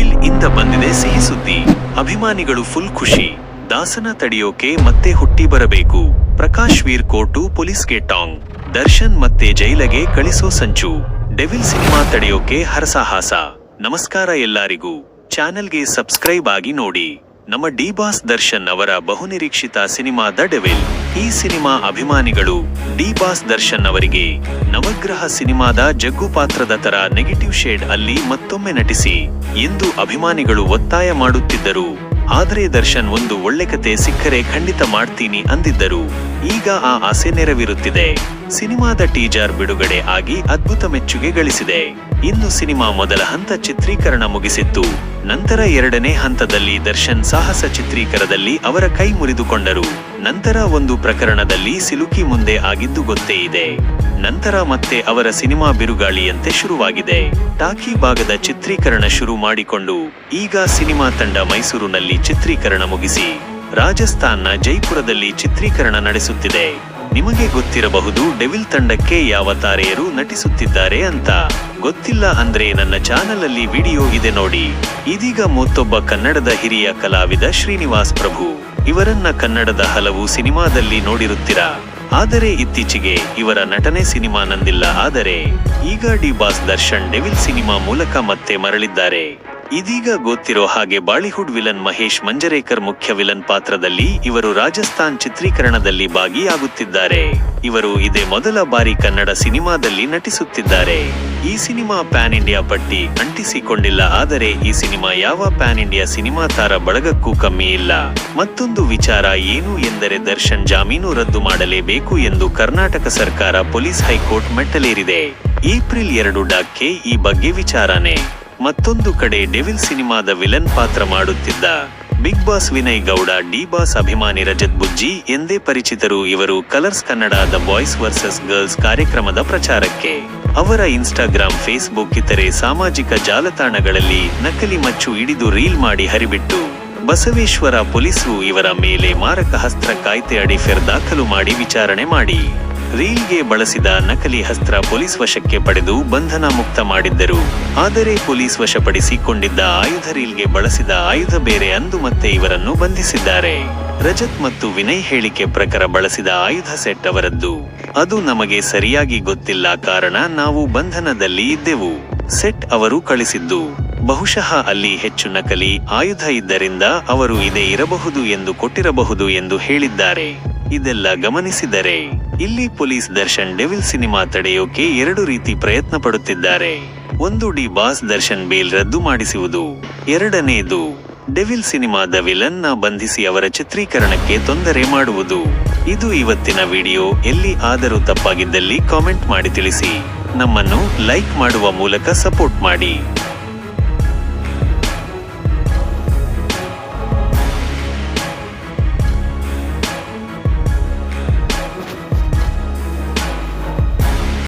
Devil ಇಂದ ಬಂದಿದೆ ಸಿಹಿ ಸುದ್ದಿ. ಅಭಿಮಾನಿಗಳು ಫುಲ್ ಖುಷಿ. ದಾಸನ ತಡೆಯೋಕೆ ಮತ್ತೆ ಹುಟ್ಟಿ ಬರಬೇಕು. ಪ್ರಕಾಶ್ ವೀರ್ ಪೊಲೀಸ್ ಪೊಲೀಸ್ಗೆ ಟಾಂಗ್. ದರ್ಶನ್ ಮತ್ತೆ ಜೈಲಗೆ ಕಳಿಸೋ ಸಂಚು. ಡೆವಿಲ್ ಸಿನಿಮಾ ತಡೆಯೋಕೆ ಹರಸಾಹಾಸ. ನಮಸ್ಕಾರ ಎಲ್ಲರಿಗೂ. ಚಾನೆಲ್ಗೆ ಸಬ್ಸ್ಕ್ರೈಬ್ ಆಗಿ ನೋಡಿ. ನಮ್ಮ ಡಿ ಬಾಸ್ ದರ್ಶನ್ ಅವರ ಬಹುನಿರೀಕ್ಷಿತ ಸಿನಿಮಾ ದ ಈ ಸಿನಿಮಾ ಅಭಿಮಾನಿಗಳು ಡಿ ಬಾಸ್ ದರ್ಶನ್ ಅವರಿಗೆ ನವಗ್ರಹ ಸಿನಿಮಾದ ಜಗ್ಗು ಪಾತ್ರದ ತರ ನೆಗೆಟಿವ್ ಶೇಡ್ ಅಲ್ಲಿ ಮತ್ತೊಮ್ಮೆ ನಟಿಸಿ, ಎಂದು ಅಭಿಮಾನಿಗಳು ಒತ್ತಾಯ ಮಾಡುತ್ತಿದ್ದರು. ಆದರೆ ದರ್ಶನ್ ಒಂದು ಒಳ್ಳೆ ಕತೆ ಸಿಕ್ಕರೆ ಖಂಡಿತ ಮಾಡ್ತೀನಿ ಅಂದಿದ್ದರು. ಈಗ ಆ ಆಸೆ ನೆರವೇರುತ್ತಿದೆ. ಸಿನಿಮಾದ ಟೀಜರ್ ಬಿಡುಗಡೆ ಆಗಿ ಅದ್ಭುತ ಮೆಚ್ಚುಗೆ ಗಳಿಸಿದೆ. ಇನ್ನು ಸಿನಿಮಾ ಮೊದಲ ಹಂತ ಚಿತ್ರೀಕರಣ ಮುಗಿಸಿತ್ತು. ನಂತರ ಎರಡನೇ ಹಂತದಲ್ಲಿ ದರ್ಶನ್ ಸಾಹಸ ಚಿತ್ರೀಕರಣದಲ್ಲಿ ಅವರ ಕೈ ಮುರಿದುಕೊಂಡರು. ನಂತರ ಒಂದು ಪ್ರಕರಣದಲ್ಲಿ ಸಿಲುಕಿ ಮುಂದೆ ಆಗಿದ್ದು ಗೊತ್ತೇ ಇದೆ. ನಂತರ ಮತ್ತೆ ಅವರ ಸಿನಿಮಾ ಬಿರುಗಾಳಿಯಂತೆ ಶುರುವಾಗಿದೆ. ಟಾಕಿ ಭಾಗದ ಚಿತ್ರೀಕರಣ ಶುರು ಮಾಡಿಕೊಂಡು, ಈಗ ಸಿನಿಮಾ ತಂಡ ಮೈಸೂರಿನಲ್ಲಿ ಚಿತ್ರೀಕರಣ ಮುಗಿಸಿ ರಾಜಸ್ಥಾನ್ನ ಜೈಪುರದಲ್ಲಿ ಚಿತ್ರೀಕರಣ ನಡೆಸುತ್ತಿದೆ. ನಿಮಗೆ ಗೊತ್ತಿರಬಹುದು ಡೆವಿಲ್ ತಂಡಕ್ಕೆ ಯಾವ ತಾರೆಯರು ನಟಿಸುತ್ತಿದ್ದಾರೆ ಅಂತ. ಗೊತ್ತಿಲ್ಲ ಅಂದ್ರೆ ನನ್ನ ಚಾನಲ್ ಅಲ್ಲಿ ವಿಡಿಯೋ ಇದೆ ನೋಡಿ. ಇದೀಗ ಮತ್ತೊಬ್ಬ ಕನ್ನಡದ ಹಿರಿಯ ಕಲಾವಿದ ಶ್ರೀನಿವಾಸ್ ಪ್ರಭು. ಇವರನ್ನ ಕನ್ನಡದ ಹಲವು ಸಿನಿಮಾದಲ್ಲಿ ನೋಡಿರುತ್ತೀರಾ? ಆದರೆ ಇತ್ತೀಚೆಗೆ ಇವರ ನಟನೆ ಸಿನಿಮಾ ನಂದಿಲ್ಲ. ಆದರೆ ಈಗ D boss Darshan devil cinema ಮೂಲಕ ಮತ್ತೆ ಮರಳಿದ್ದಾರೆ. ಇದೀಗ ಗೊತ್ತಿರೋ ಹಾಗೆ ಬಾಲಿವುಡ್ ವಿಲನ್ ಮಹೇಶ್ ಮಂಜರೇಕರ್ ಮುಖ್ಯ ವಿಲನ್ ಪಾತ್ರದಲ್ಲಿ ಇವರು ರಾಜಸ್ಥಾನ್ ಚಿತ್ರೀಕರಣದಲ್ಲಿ ಭಾಗಿಯಾಗುತ್ತಿದ್ದಾರೆ. ಇವರು ಇದೇ ಮೊದಲ ಬಾರಿ ಕನ್ನಡ ಸಿನಿಮಾದಲ್ಲಿ ನಟಿಸುತ್ತಿದ್ದಾರೆ. ಈ ಸಿನಿಮಾ ಪ್ಯಾನ್ ಇಂಡಿಯಾ ಪಟ್ಟಿ ಅಂಟಿಸಿಕೊಂಡಿಲ್ಲ, ಆದರೆ ಈ ಸಿನಿಮಾ ಯಾವ ಪ್ಯಾನ್ ಇಂಡಿಯಾ ಸಿನಿಮಾ ತಾರ ಬಳಗಕ್ಕೂ ಕಮ್ಮಿ ಇಲ್ಲ. ಮತ್ತೊಂದು ವಿಚಾರ ಏನು ಎಂದರೆ ದರ್ಶನ್ ಜಾಮೀನು ರದ್ದು ಮಾಡಲೇಬೇಕು ಎಂದು ಕರ್ನಾಟಕ ಸರ್ಕಾರ ಪೊಲೀಸ್ ಹೈಕೋರ್ಟ್ ಮೆಟ್ಟಲೇರಿದೆ. ಏಪ್ರಿಲ್ ಎರಡು ಡಾಕ್ಕೆ ಈ ಬಗ್ಗೆ ವಿಚಾರಣೆ. ಮತ್ತೊಂದು ಕಡೆ ಡೆವಿಲ್ ಸಿನಿಮಾದ ವಿಲನ್ ಪಾತ್ರ ಮಾಡುತ್ತಿದ್ದ big boss Vinay Gowda D boss ಅಭಿಮಾನಿ ರಜತ್ ಬುಜ್ಜಿ ಎಂದೇ ಪರಿಚಿತರು ಇವರು colours Kannada the boys versus girls ಕಾರ್ಯಕ್ರಮದ ಪ್ರಚಾರಕ್ಕೆ. ಅವರ ಇನ್ಸ್ಟಾಗ್ರಾಂ ಫೇಸ್ಬುಕ್ ಇತರೆ ಸಾಮಾಜಿಕ ಜಾಲತಾಣಗಳಲ್ಲಿ ನಕಲಿ ಮಚ್ಚು ಹಿಡಿದು ರೀಲ್ ಮಾಡಿ ಹರಿಬಿಟ್ಟು, ಬಸವೇಶ್ವರ ಪೊಲೀಸರು ಇವರ ಮೇಲೆ ಮಾರಕ ಹಸ್ತ್ರ ಕಾಯ್ದೆ ಅಡಿ ಫೆರ್ ದಾಖಲು ಮಾಡಿ ವಿಚಾರಣೆ ಮಾಡಿ. ರೀಲ್ಗೆ ಬಳಸಿದ ನಕಲಿ ಹಸ್ತ್ರ ಪೊಲೀಸ್ ವಶಕ್ಕೆ ಪಡೆದು ಬಂಧನ ಮುಕ್ತ ಮಾಡಿದ್ದರು. ಆದರೆ ಪೊಲೀಸ್ ವಶಪಡಿಸಿಕೊಂಡಿದ್ದ ಆಯುಧ ರೀಲ್ಗೆ ಬಳಸಿದ ಆಯುಧ ಬೇರೆ ಅಂದು ಮತ್ತೆ ಇವರನ್ನು ಬಂಧಿಸಿದ್ದಾರೆ. ರಜತ್ ಮತ್ತು ವಿನಯ್ ಹೇಳಿಕೆ ಪ್ರಕಾರ ಬಳಸಿದ ಆಯುಧ ಸೆಟ್ ಅವರದ್ದು. ಅದು ನಮಗೆ ಸರಿಯಾಗಿ ಗೊತ್ತಿಲ್ಲ ಕಾರಣ ನಾವು ಬಂಧನದಲ್ಲಿ ಇದ್ದೆವು. ಸೆಟ್ ಅವರು ಕಳಿಸಿದ್ದು. ಬಹುಶಃ ಅಲ್ಲಿ ಹೆಚ್ಚು ನಕಲಿ ಆಯುಧ ಇದ್ದರಿಂದ ಅವರು ಇದೇ ಇರಬಹುದು ಎಂದು ಕೊಟ್ಟಿರಬಹುದು ಎಂದು ಹೇಳಿದ್ದಾರೆ. ಇದೆಲ್ಲ ಗಮನಿಸಿದರೆ. ಇಲ್ಲಿ ಪೊಲೀಸ್ ದರ್ಶನ್ ಡೆವಿಲ್ ಸಿನಿಮಾ ತಡೆಯೋಕೆ ಎರಡು ರೀತಿ ಪ್ರಯತ್ನ ಪಡುತ್ತಿದ್ದಾರೆ. ಒಂದು ಡಿ ಬಾಸ್ ದರ್ಶನ್ ಬೇಲ್ ರದ್ದು ಮಾಡಿಸುವುದು. ಎರಡನೆಯದು ಡೆವಿಲ್ ಸಿನಿಮಾದ ವಿಲನ್ನ ಬಂಧಿಸಿ ಅವರ ಚಿತ್ರೀಕರಣಕ್ಕೆ ತೊಂದರೆ ಮಾಡುವುದು. ಇದು ಇವತ್ತಿನ ವಿಡಿಯೋ. ಎಲ್ಲಿ ಆದರೂ ತಪ್ಪಾಗಿದ್ದಲ್ಲಿ ಕಾಮೆಂಟ್ ಮಾಡಿ ತಿಳಿಸಿ. ನಮ್ಮನ್ನು ಲೈಕ್ ಮಾಡುವ ಮೂಲಕ ಸಪೋರ್ಟ್ ಮಾಡಿ.